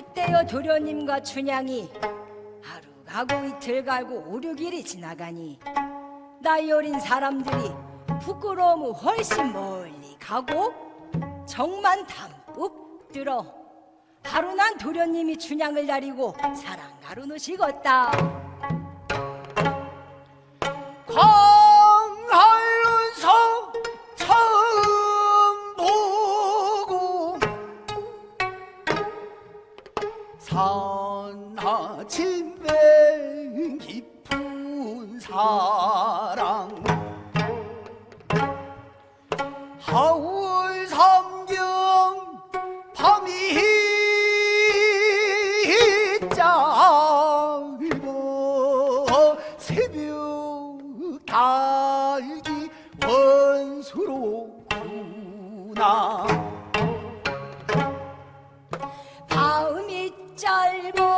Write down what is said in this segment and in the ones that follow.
그때여 도련님과 춘향이 하루 가고 이틀 가고 오륙일이 지나가니 나이 어린 사람들이 부끄러움을 훨씬 멀리 가고 정만 담뿍 들어 하루 난 도련님이 춘향을 다리고 사랑 나누시겄다 산하침매 깊은 사 밤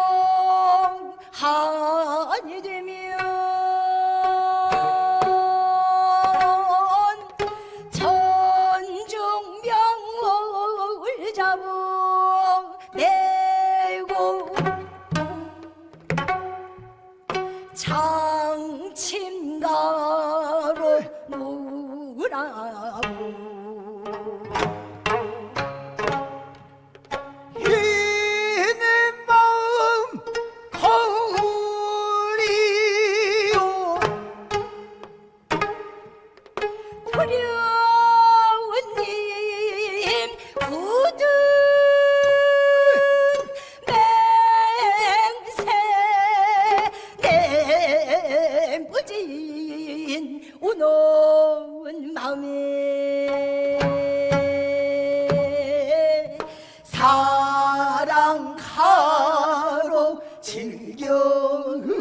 즐겨보세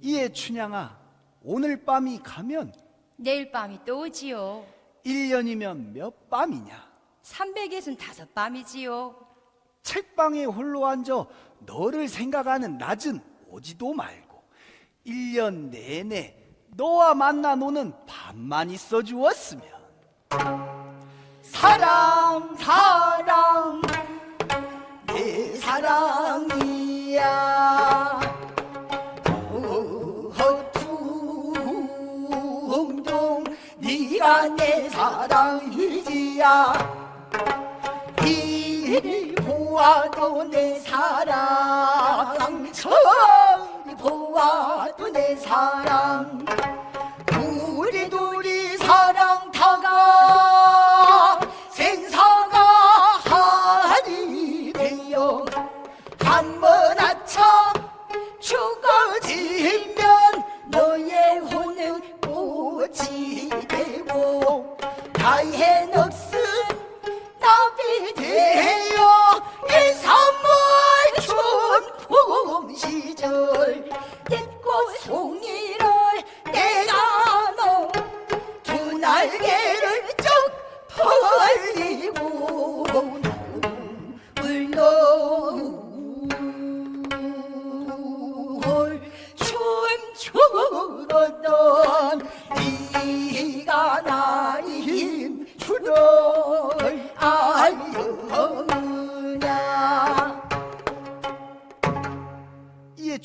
이에 춘향아 오늘 밤이 가면 내일 밤이 또 오지요. 1년이면 몇 밤이냐? 365 밤이지요. 책방에 홀로 앉아 너를 생각하는 낮은 오지도 말고 1년 내내 너와 만나 노는 밤만 있어 주었으면 사랑 사랑 내 사랑이야. 둥둥 네가 내 사랑이지야 보아도 내 사랑 저리 보아도 내 사랑 우리 둘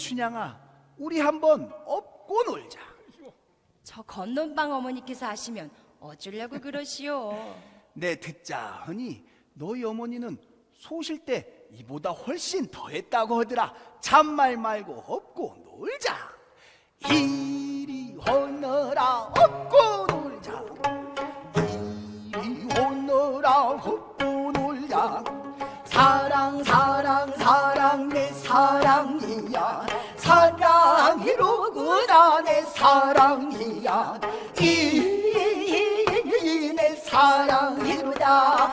춘향아 우리 한번 업고 놀자. 저 건넌방 어머니께서 하시면 어쩌려고 그러시오? 내 듣자 하니 너희 어머니는 소실 때 이보다 훨씬 더했다고 하더라. 잔말 말고 업고 놀자. 이리 오너라 업고 놀자. 이리 오너라 업고 놀자. 사랑 사랑 사랑 내 사랑이야 사랑이야. 이내 사랑이로다.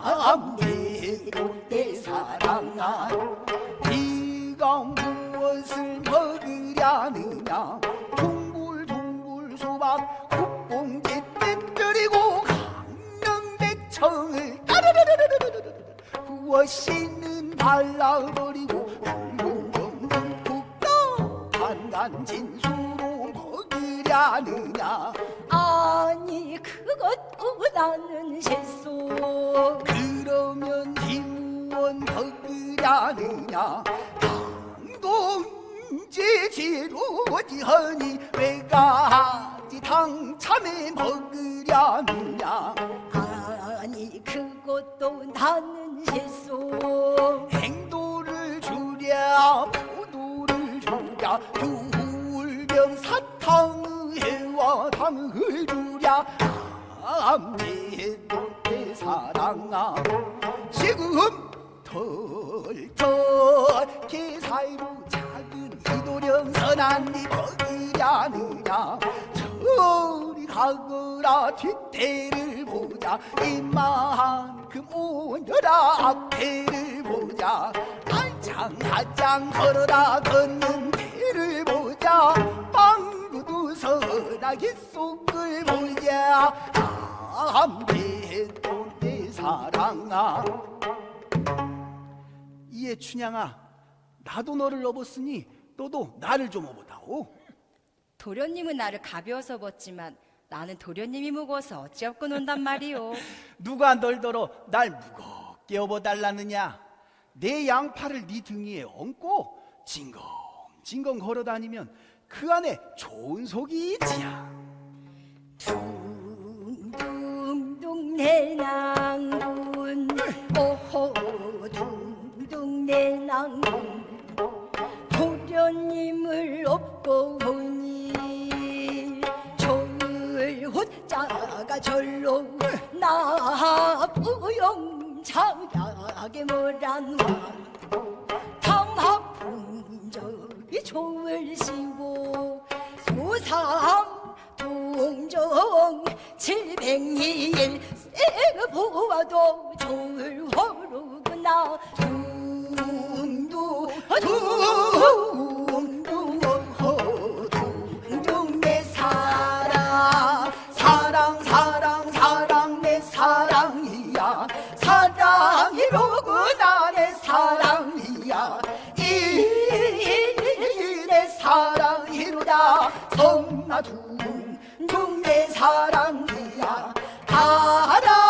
아무래도 내 사랑아. 네가 무엇을 먹으려느냐. 둥글둥글 수박 국뽕지 떼뜨리고 강릉대청을 따르르르르르르르 무엇이는 발라버리고 붕붕붕붕 푹떠 반간 진 먹으려느냐? 아니 그것도 나는 실소 그러면 김원 먹으려느냐? 당동제 지로지 허니 왜가지 당참에 먹으려느냐? 아니 그것도 나는 실소 행도를 주랴 포도를 주랴 귤병 사탕의 해와 당을 주랴. 내 사랑아 지금 털털 사이로 작은 이도령 선한 네 먹으려느냐. 저리 가거라 뒷대를 보자. 이만큼 오녀라 앞대를 보자. 알짱하짱 걸어다 걷는 선하게 속을 보자 암대도 내 사랑아. 이에 춘향아 나도 너를 업었으니 너도 나를 좀 업어다오. 도련님은 나를 가벼워서 벗지만 나는 도련님이 무거워서 어찌없고 논단 말이오? 누가 널더러 날 무겁게 업어달라느냐? 내 양팔을 네 등 위에 얹고 징검 징검 걸어 다니면 그 안에 좋은 속이 있지야. 둥둥 내 낭군 오호 둥둥 내 낭군 도련님을 업고 보니 좋을 호자가 절로 나부영차게 뭐란 탐합풍 좋을 시고 소상 동정 칠백일 세 보아도 좋을 호 성나둥둥 내 사랑이야. 가라